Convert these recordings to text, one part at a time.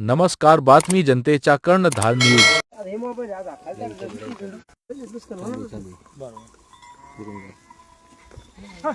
नमस्कार बातमी जनते कर्णधार न्यूज़। हाँ।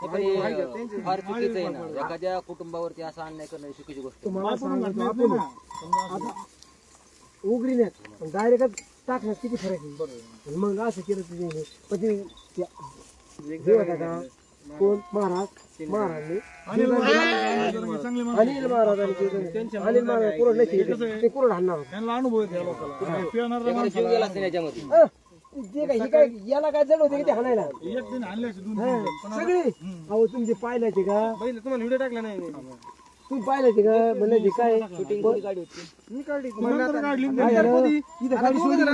ती फार चुकीचं आहे ना. एखाद्या कुटुंबावरती असा अन्याय करणं ही चुकीची गोष्ट आहे. तुम्हाला आपण आता डायरेक्ट टाकण्यात किती फरक आहे? आणि मग असं केलं तुझे पण ते ते- हे कोण? महाराज. महाराजने चांगले अनिल महाराज अनिल कुरड नाही ते कुरड हाणणार होते. त्यांना अनुभव आहे त्या लोकांना पिणार एखादा जीव गेला असता याच्यामध्ये. अं, जे काय हे काय याला काय जड होते की ते हाणायला? एक दिन आणले दोन हा, सगळे? अहो तुमचे पाहिल्याचे का? पहिले तुम्हाला व्हिडिओ टाकला नाही तुम्ही पाहिल्याचे का? म्हणले काय? शूटिंग गाडी होती. मी काढली. नंतर काढली. काय झालं? इथं खाली सोडली